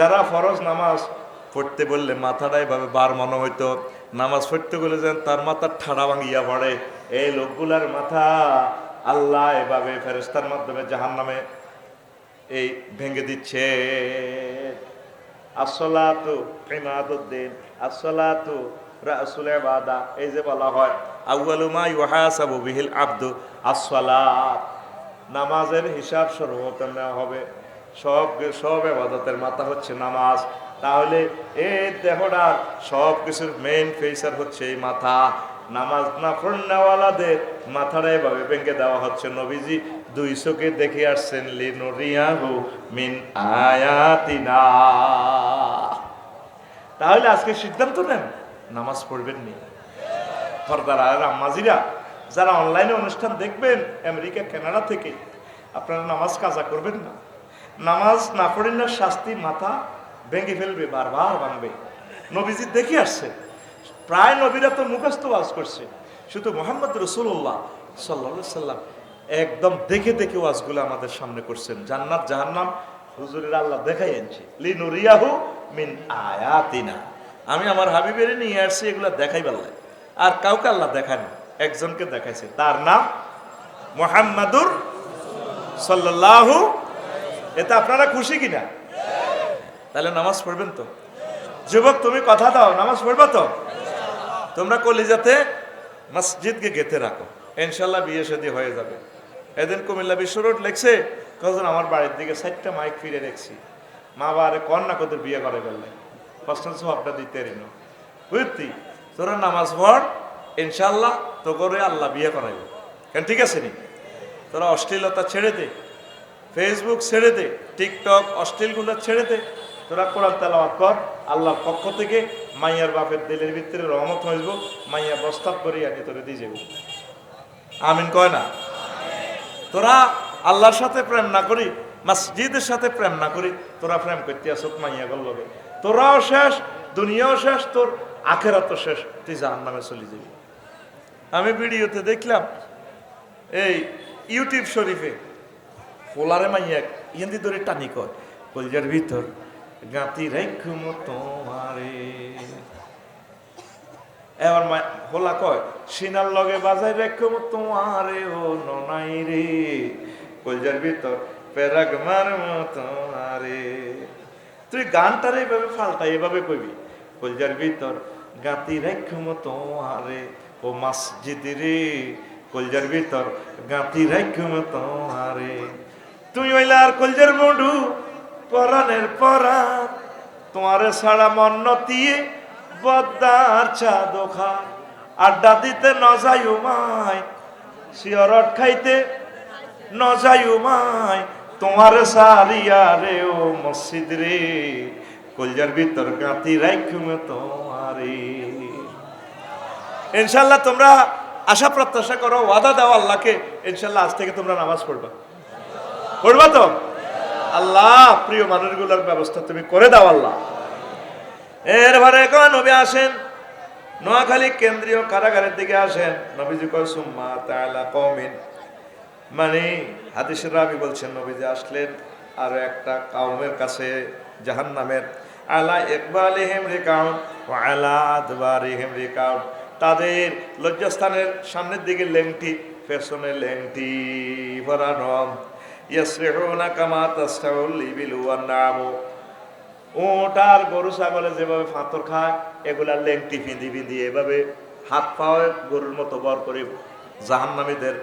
যারা ফরজ নামাজ পড়তে বললে মাথাটা এভাবে বার মনে হইতো, নামাজ পড়তে বলে যেন তার মাথার ঠাড়া ভাঙিয়া পড়ে। এই লোকগুলার মাথা আল্লাহ এভাবে ফেরেস্তার মাধ্যমে জাহান নামে এই ভেঙে দিচ্ছে। আসলাতু ইমাদুদ্দিন আসলাতু রাসুল ইবাদা, এই যে বলা হয়, আউয়ালু মা ইউহাসাবু বিহিল আব্দু, আসসালাত। নামাজের হিসাব সর্বপ্রথম নেওয়া হবে। সব সব এবাদতের মাথা হচ্ছে নামাজ। তাহলে এই দেহটার সব কিছুর মেইন ফেসার হচ্ছে এই মাথা। নামাজ না পড়নেওয়ালাদের মাথাটা এভাবে ভেঙে দেওয়া হচ্ছে। নবীজি দুই চোখে দেখে আসছেন, লিনুরিয়াহু মিন আয়াতিনা। তাহলে আজকে সিদ্ধান্ত নেন, নামাজ পড়বেন নি? ফরদারা আর আম্মাজিরা, যারা অনলাইনে অনুষ্ঠান দেখবেন, আমেরিকা, কানাডা থেকে, আপনারা নামাজ কাজা করবেন না? নামাজ না পড়েন না শাস্তি মাথা ভেঙে ফেলবে, বারবার ভাঙবে। নবীজি দেখে আসছে, প্রায় নবীরা তো মুখস্থ ওয়াজ করছে। শুধু মোহাম্মদ রসুল্লাহ সাল্লা সাল্লাম একদম দেখে দেখে ওয়াজগুলো আমাদের সামনে করছেন। জান্নাত, জাহান্নাম, হুজুরের আল্লাহ দেখাই আনছে। লি নুরিয়াহু মিন আয়াতিনা। আমি আমার হাবিবের নিয়ে আসছি, এগুলো দেখাই পারলাই আর কাউকে আল্লাহ দেখায়নি, একজনকে দেখাইছে। তার নাম মোহাম্মদুর সাল্লাল্লাহু এতে আপনারা খুশি কিনা? তাহলে নামাজ পড়বেন তো। যুবক তুমি কথা দাও নামাজ পড়বা তো? তোমরা কলিজাতে মসজিদকে গেঁথে রাখো। ইনশাল্লাহ বিয়ে শাদী হয়ে যাবে। এদিন কুমিল্লা বিশ্ব রোড লেখছে কজন আমার বাড়ির দিকে সাইডটা মাইক ফিরে রেখছি। মা বাবারে কন না কত বিয়ে করে ফেললে। প্রশ্ন সবটা দিতে রিন বুঝতি? তোরা নামাজ পড় ইনশাল্লাহ তো করে আল্লাহ বিয়ে করাইব। কেন ঠিক আছে নি? তোরা অশ্লীলতা ছেড়ে দে। ফেসবুক ছেড়ে দে টিকটক অশ্লীলগুলো ছেড়ে দে। তোরা কোরআন তেলাওয়াত কর, আল্লাহর পক্ষ থেকে মাইয়ার বাপের দিলের ভিতরে রহমত হইব, মাইয়া বস্তাব আনি তোরে দিয়ে যাব আমিন কয় না? তোরা আল্লাহর সাথে প্রেম না করি, মসজিদের সাথে প্রেম না করি, তোরা প্রেম করতে আসত মাইয়া গল লগে। তোরাও শেষ, দুনিয়াও শেষ, তোর আখেরাত শেষ, তুই জাহান নামে চলে যাবি। আমি ভিডিওতে দেখলাম, এই ইউটিউব শরীফে পোলারে মাইয়া ইয়েন্দি ধরে টানি কয়, কলজার ভিতর গাঁতি রেখুম তোমারে। এবার মা হোলা কয়, সিনার লগে বাজাই রেখুম তোমারে, ও ননাই রে। কলজার ভিতর পেরাগ মার তোমারে। তুই গানটারে এভাবে ফাল্টা এভাবে কইবি, কলজার ভিতর গাঁতি রেখুম তোমারে। ও মসজিদ রে, কলজার ভিতর গাঁতি রেখুম তোমারে। তুই ওইলার কলজার বন্ধু পরানের পরাণ। তোমারে ছাড়া মন্নতিয়ে বদ্দার চা দোখা আড্ডা দিতে নজাই উমায় শিয়রট খাইতে নজাই উমায় তোমার সারিয়া রে ও মসজিদ রে, কলজার ভিতর গাঁতি রাইখুমে তোমারে। ইনশাল্লাহ তোমরা আশা প্রত্যাশা করো, ওয়াদা দাও আল্লাহকে। ইনশাল্লাহ আজ থেকে তোমরা নামাজ পড়বা। পড়বা তো? আল্লাহ, প্রিয় মানুষগুলোর ব্যবস্থা তুমি করে দাও আল্লাহ। এরপরে নবী আসেন? নোয়াখালী কেন্দ্রীয় কারাগারের দিকে আসেন। নবীজি কওমিন। মানে হাদিসের রাবি বলছেন, নবীজি আসলেন আর একটা কাউমের কাছে, জাহান্নামের। আলা ইকবালিহিম রিকাউন ওয়া আলা আদবারিহিম রিকাউন। তাদের লজ্জাস্থানের সামনের দিকে লেংটি, পেছনে লেংটি ভরানো। ইয়াসরিহুনা গরু, ছাগলে যেভাবে ফাঁতর খায় এগুলা লেংটি ফিঁদি ফিঁদি এভাবে হাত পাওয়া গরুর মতো বর করে জাহান্নামীদের